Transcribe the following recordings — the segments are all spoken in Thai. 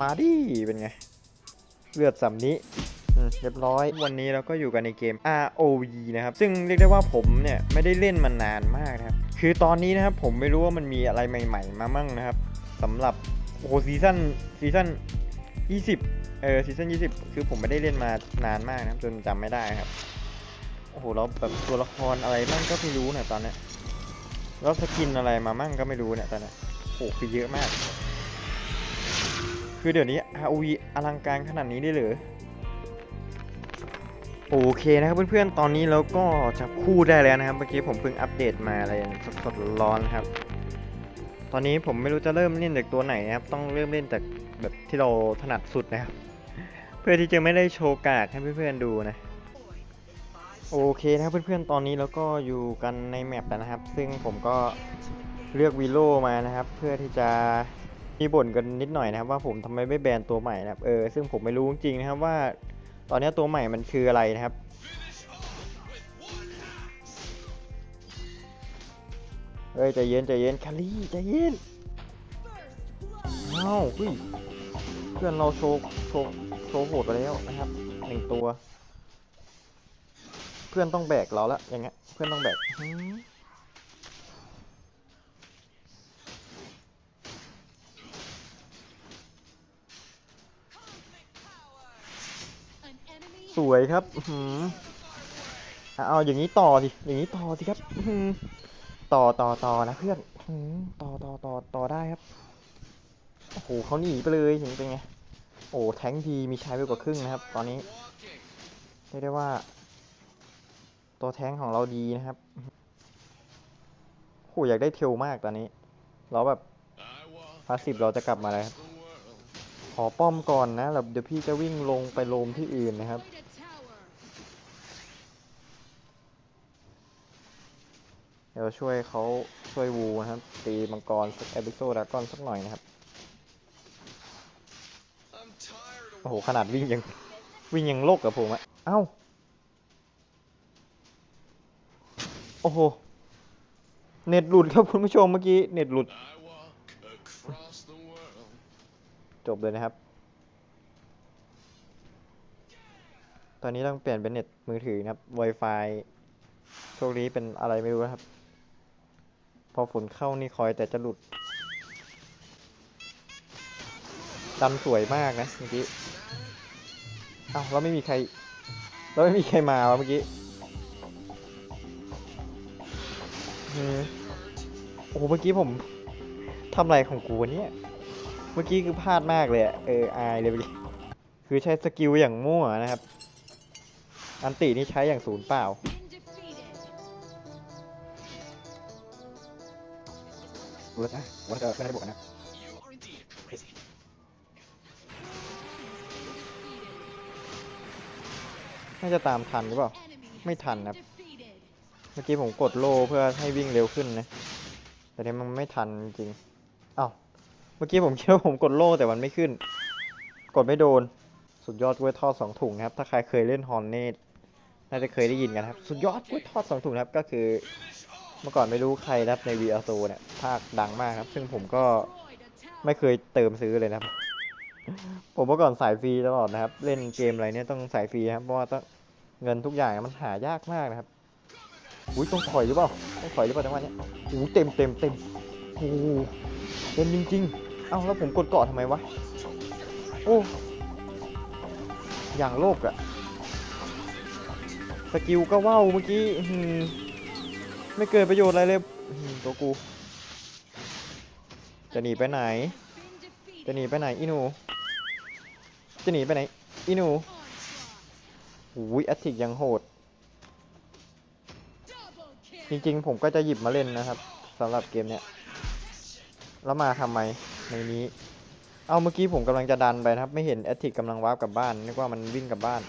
มาดิเป็นไง เลือดสำนี้เรียบร้อย วันนี้เราก็อยู่กันในเกม ROV นะครับ ซึ่งเรียกได้ว่าผมเนี่ยไม่ได้เล่นมานานมากนะครับ คือตอนนี้นะครับผมไม่รู้ว่ามันมีอะไรใหม่ ๆ มามั่งนะครับสำหรับโอ้โหซีซั่นซีซั่น20 เออซีซั่น20 คือผมไม่ได้เล่นมานานมากนะครับจนจำไม่ได้ครับ โอ้โหแล้วแบบตัวละครอะไรมั่งก็ไม่รู้เนี่ยตอนนี้แล้วสกินอะไรมามั่งก็ไม่รู้เนี่ยตอนนี้โอ้โหคือเยอะมาก คือเดี๋ยวนี้ ROV อลังการขนาดนี้ได้เหรือโอเคนะครับเพื่อนๆ ตอนนี้เราก็จับคู่ได้แล้วนะครับ เมื่อกี้ผมเพิ่งอัปเดตมาอะไรสดๆร้อนๆครับ ตอนนี้ผมไม่รู้จะเริ่มเล่นจากตัวไหนนะครับ ต้องเริ่มเล่นจากแบบที่เราถนัดสุดนะครับ เพื่อที่จะไม่ได้โชว์กากให้เพื่อนๆดูนะ โอเคนะครับเพื่อนๆ ตอนนี้เราก็อยู่กันในแมปแล้วนะครับ ซึ่งผมก็เลือกวีโลมานะครับ เพื่อที่จะ มีบ่นกันนิดหน่อยนะครับว่าผมทำไมไม่แบนตัวใหม่นะครับเออซึ่งผมไม่รู้จริงๆนะครับว่า ตอนนี้ตัวใหม่มันคืออะไรนะครับเฮ้ยใจเย็นใจเย็นคารี่ใจเย็นเอ้าเฮ้ยเพื่อนเราโชว์โชว์โชว์โหดไปแล้วนะครับหนึ่งตัว เพื่อนต้องแบกเราละอย่างเงี้ยเพื่อนต้องแบก วยครับอื้อหืออะเอาอย่างนี้ต่อสิ อย่างนี้ต่อสิครับต่อต่อต่อนะเพื่อนต่อต่อต่อต่อได้ครับ โอ้โหเขาหนีไปเลยเห็นเป็นไง โอ้แทงค์ทีมีใช้ไปกว่าครึ่งนะครับ ตอนนี้เรียกได้ว่า ตัวแท้งของเราดีนะครับโหอยากได้เทลมากตอนนี้ เราแบบพาสซีฟเราจะกลับมาแล้วครับขอป้อมก่อนนะแล้วเดี๋ยวพี่จะวิ่งลงไปโลมที่อื่นนะครับ เดี๋ยวช่วยเขาช่วยวูนะครับ ตีมังกรสักเอพิโซดากอนสักหน่อยนะครับ โอ้โห ขนาดวิ่งยัง วิ่งยังโลกกับผมอะเอ้า โอ้โห เน็ตหลุดครับคุณผู้ชมเมื่อกี้ เน็ตหลุด จบเลยนะครับ ตอนนี้ต้องเปลี่ยนเป็นเน็ตมือถือนะครับ Wi-Fi โชคดีเป็นอะไรไม่รู้นะครับ พอฝนเข้านี่คอยแต่จะหลุดดันสวยมากนะเมื่อกี้อ้าวแล้วไม่มีใครแล้วไม่มีใครมาวะเมื่อกี้โอ้โหเมื่อกี้ผมทำอะไรของกูเนี่ยเมื่อกี้คือพลาดมากเลยเอออายเลยเมื่อกี้คือใช้สกิลอย่างมั่วนะครับ อันตินี่ใช้อย่างศูนย์เปล่า รู้แล้วนะว่าจะไม่ได้บวกนะน่าจะตามทันหรือเปล่า ไม่ทันครับ เมื่อกี้ผมกดโล่เพื่อให้วิ่งเร็วขึ้นนะ แต่เนี่ยมันไม่ทันจริงๆอ้าว เมื่อกี้ผมคิดว่าผมกดโล่แต่มันไม่ขึ้น กดไม่โดน สุดยอดกล้วยทอดสองถุงนะครับ ถ้าใครเคยเล่นฮอนเนตน่าจะเคยได้ยินกันครับ สุดยอดกล้วยทอดสองถุงนะครับ ก็คือ เมื่อก่อนไม่รู้ใครครับใน v r โซเนี่ยภาคดังมากครับ ซึ่งผมก็ไม่เคยเติมซื้อเลยนะครับ ผมเมื่อก่อนสายฟรีตลอดนะครับ เล่นเกมอะไรเนี่ยต้องสายฟรีครับเพราะว่าต้องเงินทุกอย่างมันหายากมากนะครับอุ้ยต้องถอยหรือเปล่าต้องถอยหรือเปล่าจังหวะเนี้ยโอ้เต็มเต็มเต็มโอ้เต็มจริงๆ เอ้าแล้วผมกดเกาะทำไมวะโอ้อย่างโลกอะสกิลก็ว่าวเมื่อกี้ ไม่เกิดประโยชน์อะไรเลยตัวกู จะหนีไปไหน จะหนีไปไหนอีหนู จะหนีไปไหนอีหนูอุ้ยแอตติกยังโหด จริงๆ ผมก็จะหยิบมาเล่นนะครับสำหรับเกมเนี้ย แล้วมาทำไมในนี้ เอาเมื่อกี้ผมกำลังจะดันไปนะครับ ไม่เห็นแอตติกกำลังวาร์ปกลับบ้านนึกว่ามันวิ่งกลับบ้าน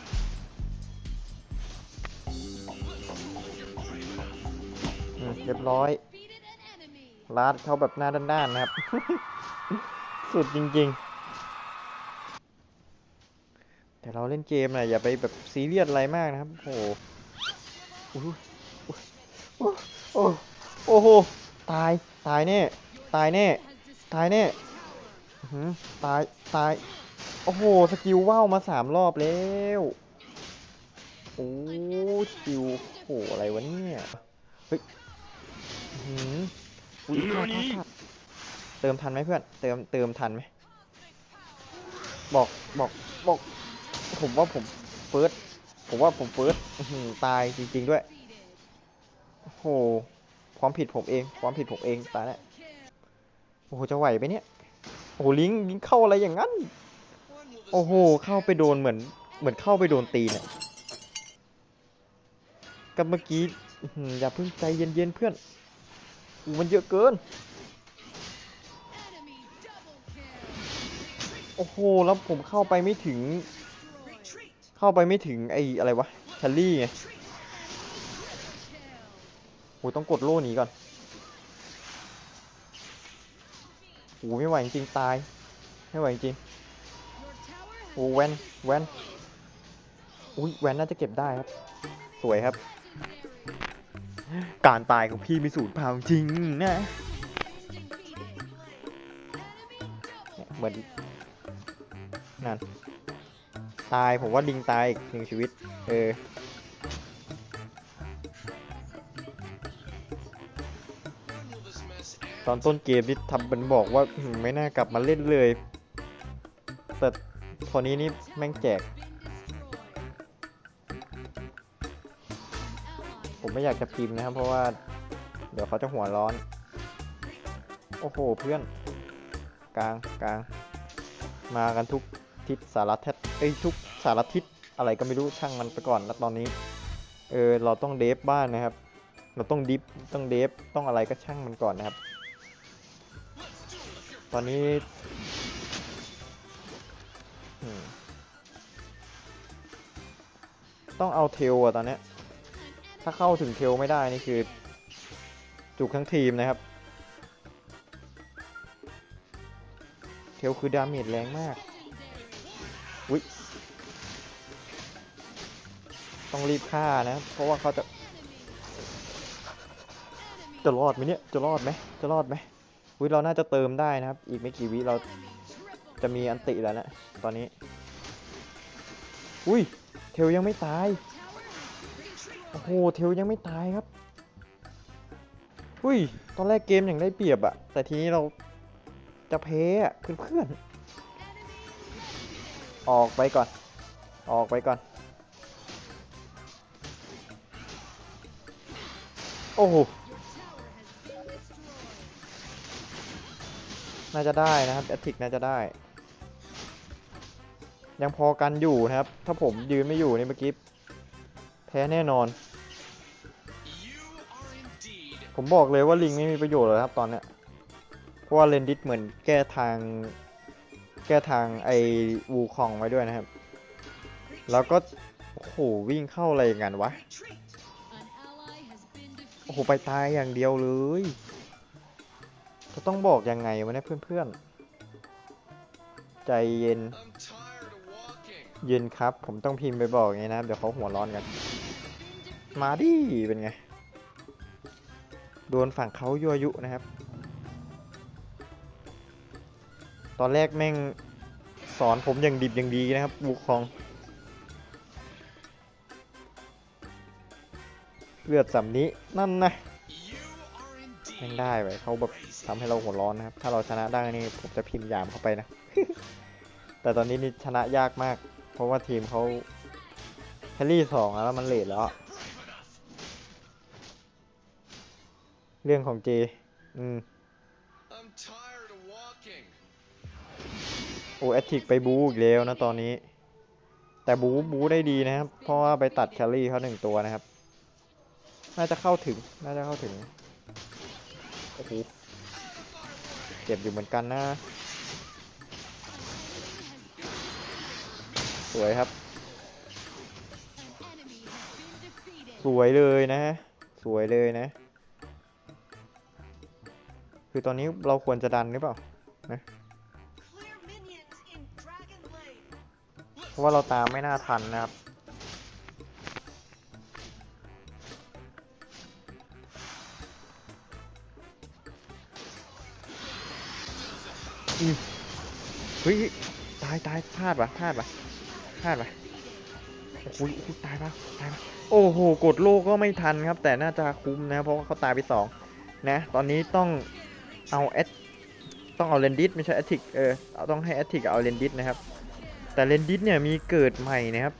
เรียบร้อยลาดเขาแบบหน้าด้านๆนะครับ สุดจริงๆ แต่เราเล่นเกมนะอย่าไปแบบซีเรียสอะไรมากนะครับ โอ้โหโอ้โอ้โอ้โหตาย ตายแน่ ตายแน่ ตายแน่ตาย ตาย โอ้โห สกิลว่าวมาสามรอบแล้ว โอ้ สกิลโอ้โห อะไรวะเนี่ย เฮ้ย หืออุ้ยพลาดพลาดพลาดเติมทันไหมเพื่อน เติมเติมทันไหม บอกบอกบอก ผมว่าผมเฟิร์สผมว่าผมเฟิร์สอื้อหือตายจริง ๆ ด้วย โอ้โห ความผิดผมเอง ความผิดผมเองตายแล้ว โอ้โห จะไหวไหมเนี่ย โอ้โหลิงลิงเข้าอะไรอย่างนั้น โอ้โห เข้าไปโดนเหมือน เหมือนเข้าไปโดนตีเนี่ยกับเมื่อกี้อย่าเพิ่งใจเย็นๆเพื่อน มันเยอะเกิน โอ้โห แล้วผมเข้าไปไม่ถึง เข้าไปไม่ถึงไอ้อะไรวะแคลรี่ไงโอ้ต้องกดโล่หนีก่อนโอ้ไม่ไหวจริงตาย ไม่ไหวจริงโอ้แวนแวนอุ้ยแวนน่าจะเก็บได้ครับ สวยครับ การตายของพี่มีสูตรเปล่าจริงนะ เหมือนนั่นตายผมว่าลิงตายอีกหนึ่งชีวิต เออตอนต้นเกมนี่ทำเป็นบอกว่าไม่น่ากลับมาเล่นเลย แต่พอนี้นี่แม่งแจก ไม่อยากจะพิมพ์นะครับ เพราะว่า เดี๋ยวเขาจะหัวร้อน โอ้โหเพื่อน กลางกลางมากันทุกทิศสารทิศเอ้ทุกสารทิศอะไรก็ไม่รู้ช่างมันไปก่อนแล้วตอนนี้ เออเราต้องเดฟบ้านนะครับ เราต้องดิฟต้องเดฟต้องอะไรก็ช่างมันก่อนนะครับ ตอนนี้ต้องเอาเทลอะตอนเนี้ย ถ้าเข้าถึงเทลไม่ได้นี่คือ จุกทั้งทีมนะครับ เทลคือดาเมจแรงมากอุ๊ยต้องรีบฆ่านะ เพราะว่าเขาจะ จะรอดไหมเนี่ย จะรอดไหมจะรอดไหมอุ๊ยเราน่าจะเติมได้นะครับ อีกไม่กี่วิเราจะมีอันติแล้วนะ ตอนนี้ อุ้ย เทลยังไม่ตาย โอ้โหเทลยังไม่ตายครับอุ้ยตอนแรกเกมอย่างได้เปรียบอะแต่ทีนี้เราจะแพ้อะเพื่อนๆออกไปก่อน ออกไปก่อน โอ้โหน่าจะได้นะครับแอตติกน่าจะได้ ยังพอกันอยู่นะครับ ถ้าผมยืนไม่อยู่นี่เมื่อกี้ แพ้แน่นอน ผมบอกเลยว่าลิงไม่มีประโยชน์เลยครับตอนเนี้ยเพราะว่าเลนดิสเหมือนแก้ทาง แก้ทางไอวูคองไว้ด้วยนะครับ แล้วก็โอ้โหวิ่งเข้าอะไรอย่างนั้นวะโอ้โหไปตายอย่างเดียวเลยจะต้องบอกยังไงวะเนี่ยเพื่อนๆ ใจเย็น เย็นครับ ผมต้องพิมพ์ไปบอกอย่างนี้นะครับเดี๋ยวเขาหัวร้อนกัน มาดิเป็นไง โดนฝั่งเขายั่วยุนะครับ ตอนแรกแม่งสอนผมอย่างดิบอย่างดีนะครับบุกคอง เลือดสำนี้นั่นนะแม่งได้ไปเขาแบบทำให้เราหัวร้อนนะครับ ถ้าเราชนะได้นี่ผมจะพิมพ์ยามเข้าไปนะ แต่ตอนนี้นี่ชนะยากมาก เพราะว่าทีมเขาแคลรี่สองแล้วมันเลทแล้ว เรื่องของเจ อืม I'm tired of walking. โอ้แอตติกไปบูอีกแล้วนะตอนนี้ แต่บูบูได้ดีนะครับ เพราะว่าไปตัดแคลรี่เขาหนึ่งตัวนะครับ น่าจะเข้าถึง น่าจะเข้าถึง โอ้โห เจ็บอยู่เหมือนกันนะ สวยครับ สวยเลยนะ สวยเลยนะ คือตอนนี้เราควรจะดันหรือเปล่า Clear minions in Dragon Lane. เพราะว่าเราตามไม่น่าทันนะครับอืมเฮ้ยตายตายพลาดปะพลาดปะพลาดปะโอ้โหโอ้โหตายปะตายปะโอ้โห กดโลก็ไม่ทันครับ แต่น่าจะคุ้มนะ เพราะว่าเขาตายไปสองนะ ตอนนี้ต้อง เอาแอดต้องเอาเลนดิสไม่ใช่แอตติกเออเอาต้องให้แอตติกเอาเลนดิสนะครับ แต่เลนดิสเนี่ยมีเกิดใหม่นะครับ